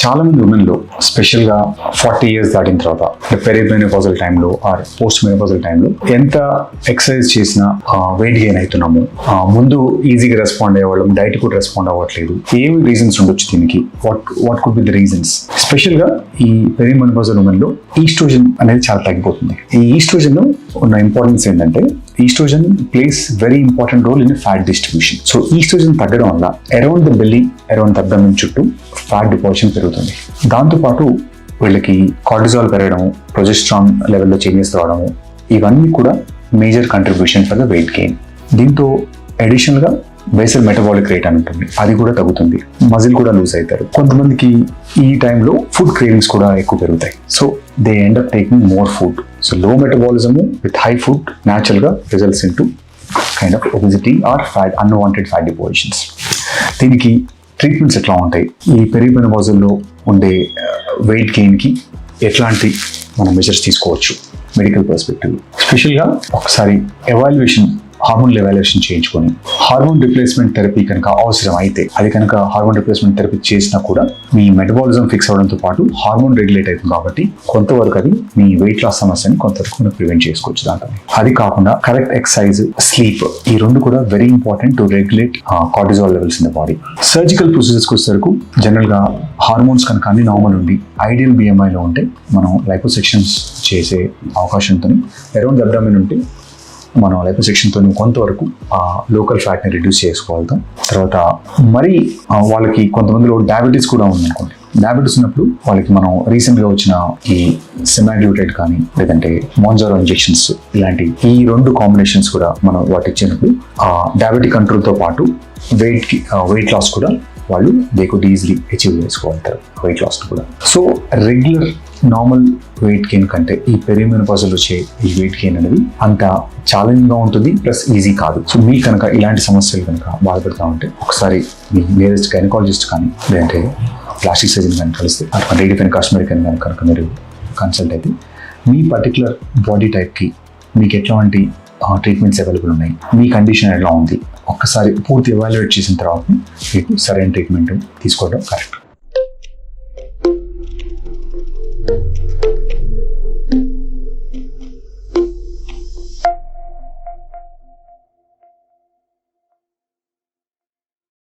చాలా మంది ఉమెన్లో స్పెషల్గా ఫార్టీ ఇయర్స్ దాటిన తర్వాత పెరి మెనోపాజల్ టైంలో ఆర్ పోస్ట్ మెనోపాజల్ టైంలో ఎంత ఎక్సర్సైజ్ చేసినా వెయిట్ గెయిన్ అవుతున్నాము. ముందు ఈజీగా రెస్పాండ్ అయ్యేవాళ్ళం డైట్ కూడా రెస్పాండ్ అవ్వట్లేదు. ఏమి రీజన్స్ ఉండొచ్చు దీనికి? What what could be the reasons స్పెషల్గా ఈ పెరి మెనోపాజల్ ఉమెన్లో ఈస్ట్రోజన్ అనేది చాలా తగ్గిపోతుంది. ఈ ఈస్ట్రోజన్ ఉన్న ఇంపార్టెన్స్ ఏంటంటే oestrogen plays very important role in fat distribution so oestrogen తగ్గడం వల్ల around the belly around abdomen చుట్టూ ఫ్యాట్ డిపాజిషన్ పెరుగుతుంది. దాంతోపాటు వీళ్ళకి కార్టిజాల్ పెరగడం ప్రొజెస్ట్రాన్ లెవెల్లో చేంజెస్ రావడము ఇవన్నీ కూడా major contribution for the weight gain దీంతో అడిషనల్గా బేసల్ మెటబాలిక్ రేట్ అని ఉంటుంది. అది కూడా తగ్గుతుంది. మజిల్ కూడా లూజ్ అవుతారు. కొంతమందికి ఈ టైంలో ఫుడ్ క్రేవింగ్స్ కూడా ఎక్కువ పెరుగుతాయి. So they end up taking more food so low metabolism with high food న్యాచురల్గా results into kind of obesity or fat unwanted fat depositions దీనికి ట్రీట్మెంట్స్ ఎట్లా ఉంటాయి? ఈ పెరిగిపోయిన ఉండే uh, వెయిట్ గెయిన్కి ఎట్లాంటి మనం మెజర్స్ తీసుకోవచ్చు? మెడికల్ పర్స్పెక్టివ్ స్పెషల్గా ఒకసారి ఎవాల్యుయేషన్ హార్మోన్ ఎవాల్యుయేషన్ చేయించుకొని హార్మోన్ రిప్లేస్మెంట్ థెరపీ కనుక అవసరం అయితే అది కనుక హార్మోన్ రిప్లేస్మెంట్ థెరపీ చేసినా కూడా మీ మెటబాలిజం ఫిక్స్ అవడంతో పాటు హార్మోన్ రెగ్యులేట్ అవుతుంది కాబట్టి కొంతవరకు అది మీ వెయిట్ లాస్ సమస్యని కొంతవరకు మనం ప్రివెంట్ చేసుకోవచ్చు దాంట్లో అది కాకుండా కరెక్ట్ ఎక్సర్సైజ్ స్లీప్ ఈ రెండు కూడా very important to regulate cortisol levels in the body surgical ప్రొసీజర్స్కి వచ్చేసరికి జనరల్గా హార్మోన్స్ కనుక అన్ని నార్మల్ ఉండి ఐడియల్ బిఎంఐలో ఉంటే మనం లైపోసెక్షన్స్ చేసే అవకాశంతో అరౌండ్ అబ్డామిన్ ఉంటే మనం లైపోసెక్షన్తో కొంతవరకు ఆ లోకల్ ఫ్యాట్ని రిడ్యూస్ చేసుకోగలుగుతాం. తర్వాత మరి వాళ్ళకి కొంతమందిలో డయాబెటీస్ కూడా ఉందనుకోండి. డయాబెటీస్ ఉన్నప్పుడు వాళ్ళకి మనం రీసెంట్గా వచ్చిన ఈ సెమాగ్లూటెడ్ కానీ లేదంటే మోన్జారో ఇంజెక్షన్స్ ఇలాంటి ఈ రెండు కాంబినేషన్స్ కూడా మనం వాటి ఇచ్చినప్పుడు ఆ డయాబెటిక్ కంట్రోల్తో పాటు వెయిట్కి వెయిట్ లాస్ కూడా వాళ్ళు దే కుడ్ ఈజీలీ అచీవ్ చేసుకోగలుగుతారు వెయిట్ లాస్ కూడా. So regular normal weight gain కంటే ఈ పెరిమెనపాజల్ వచ్చే ఈ వెయిట్ గెయిన్ అనేది అంత ఛాలెంజింగ్గా ఉంటుంది ప్లస్ ఈజీ కాదు. సో మీ కనుక ఇలాంటి సమస్యలు కనుక బాధపడతా ఉంటే ఒకసారి మీ నియరెస్ట్ గైనకాలజిస్ట్ కానీ లేదంటే ప్లాస్టిక్ సర్జన్ కానీ కలిస్తే అట్లా రేడియో ఫెన్ కాస్మెటిక్ కానీ కనుక మీరు కన్సల్ట్ అయితే మీ పర్టికులర్ బాడీ టైప్కి మీకు ఎట్లాంటి ట్రీట్మెంట్స్ అవైలబుల్ ఉన్నాయి? మీ కండిషన్ ఎలా ఉంది? ఒక్కసారి పూర్తి ఎవాల్యుయేట్ చేసిన తర్వాత మీకు సరైన ట్రీట్మెంట్ తీసుకోవడం కరెక్ట్ Thank you.